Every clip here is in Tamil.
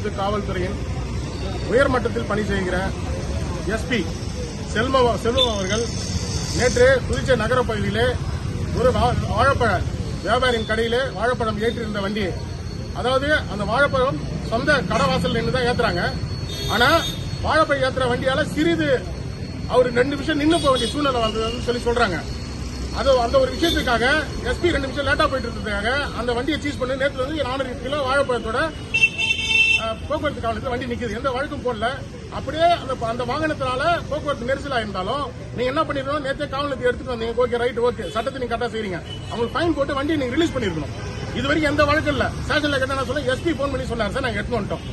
மாவட்டத்து காவல்துறையின் உயர்மட்டத்தில் பணி செய்கிற எஸ்பி செல்வம் செல்வம் அவர்கள் நேற்று புதுச்சேரி நகர பகுதியிலே ஒரு வாழைப்பழ வியாபாரியின் கடையிலே வாழைப்பழம் ஏற்றிருந்த வண்டி. அதாவது அந்த வாழைப்பழம் சொந்த கடவாசல் நின்று தான் ஏத்துறாங்க. ஆனா வாழைப்பழம் ஏத்துற வண்டியால சிறிது அவர் ரெண்டு நிமிஷம் நின்று போக வேண்டிய சூழ்நிலை வந்ததுன்னு சொல்லி சொல்றாங்க. அது அந்த ஒரு விஷயத்துக்காக எஸ்பி ரெண்டு நிமிஷம் லேட்டா போயிட்டு இருந்ததுக்காக அந்த வண்டியை சீஸ் பண்ணி நேற்று வந்து நானூறு கிலோ வாழைப்பழத்தோட போக்குவரத்து காவலத்தில் வண்டி நிக்குது. எந்த வழக்கும் போடல. அப்படியே அந்த அந்த வாகனத்தினால போக்குவரத்து நெரிசலாக இருந்தாலும் நீங்க என்ன பண்ணிருக்கணும்? நேற்றே காவலத்தை எடுத்துட்டு வந்தீங்க. ஓகே ரைட் ஓகே சட்டத்தை நீங்க கரெக்டா செய்றீங்க. அவங்களுக்கு ஃபைன் போட்டு வண்டியை நீங்க ரிலீஸ் பண்ணிருக்கணும். இது வரைக்கும் எந்த வழக்கம் இல்ல. ஸ்டேஷன்ல கேட்டா சொல்ல எஸ்பி போன் பண்ணி சொன்னார் சார் நாங்க எடுத்து வந்துட்டோம்.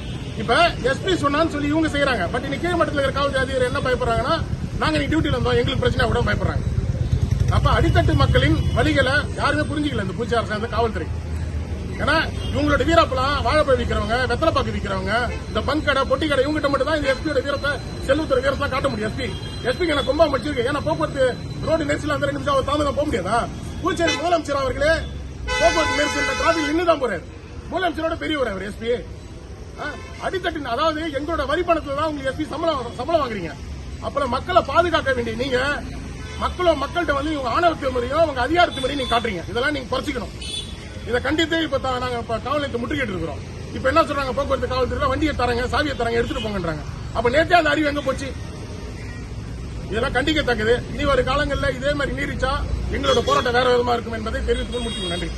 இப்ப எஸ்பி சொன்னான்னு சொல்லி இவங்க செய்யறாங்க பட் இன்னைக்கு கீழ் மட்டத்தில் இருக்கிற காவல்துறை அதிகாரி என்ன பயப்படுறாங்கன்னா நாங்க நீ டியூட்டில இருந்தோம் எங்களுக்கு பிரச்சனை கூட பயப்படுறாங்க. அப்ப அடித்தட்டு மக்களின் வழிகளை யாருமே புரிஞ்சுக்கல இந்த பூச்சி அரசாங்க காவல்துறை. இவங்களோட வீரப்பெல்லாம் வாழைப்பழம் விற்கிறவங்க வெத்தலைப்பாக்கு விற்கிறவங்க இந்த பங்க் கடை பொட்டி கடை இவங்ககிட்ட மட்டும் தான் இந்த எஸ்பியோட வீரத்தை செல்வத்துறை வீரத்தை காட்ட முடியும். எஸ்பி எஸ்பிக்கு எனக்கு ரொம்ப மச்சிருக்கு ஏன்னா போக்குவரத்து ரோடு நெரிசல் அந்த ரெண்டு நிமிஷம் தாமதம் போக முடியாதா? புதுச்சேரி முதலமைச்சர் அவர்களே போக்குவரத்து நெரிசல் டிராபிக் நின்று தான் போறாரு. முதலமைச்சரோட பெரியவர் அவர் எஸ்பி அடித்தட்டு அதாவது எங்களோட வரி பணத்துல தான் உங்களுக்கு எஸ்பி சம்பளம் சம்பளம் வாங்குறீங்க. அப்புறம் மக்களை பாதுகாக்க வேண்டிய நீங்க மக்களும் மக்கள்கிட்ட வந்து இவங்க ஆணவத்து முறையும் அவங்க அதிகாரத்து முறையும் நீங்க காட்டுறீங்க. இதெல்லாம் நீங்க குறைச்சிக்கணும். இதை கண்டித்து இப்ப நாங்க இப்ப காவல் நிலையத்தை இருக்கிறோம். இப்ப என்ன சொல்றாங்க? போக்குவரத்து காவல்துறையில வண்டியை தராங்க சாவியை தராங்க எடுத்துட்டு போங்கன்றாங்க. அப்ப நேற்றே அந்த அறிவு எங்க போச்சு? இதெல்லாம் கண்டிக்கத்தக்கது. இனி ஒரு காலங்களில் இதே மாதிரி நீரிச்சா எங்களோட போராட்டம் வேற விதமா இருக்கும் என்பதை தெரிவித்துக்கொண்டு முடிச்சுக்கணும் நன்றி.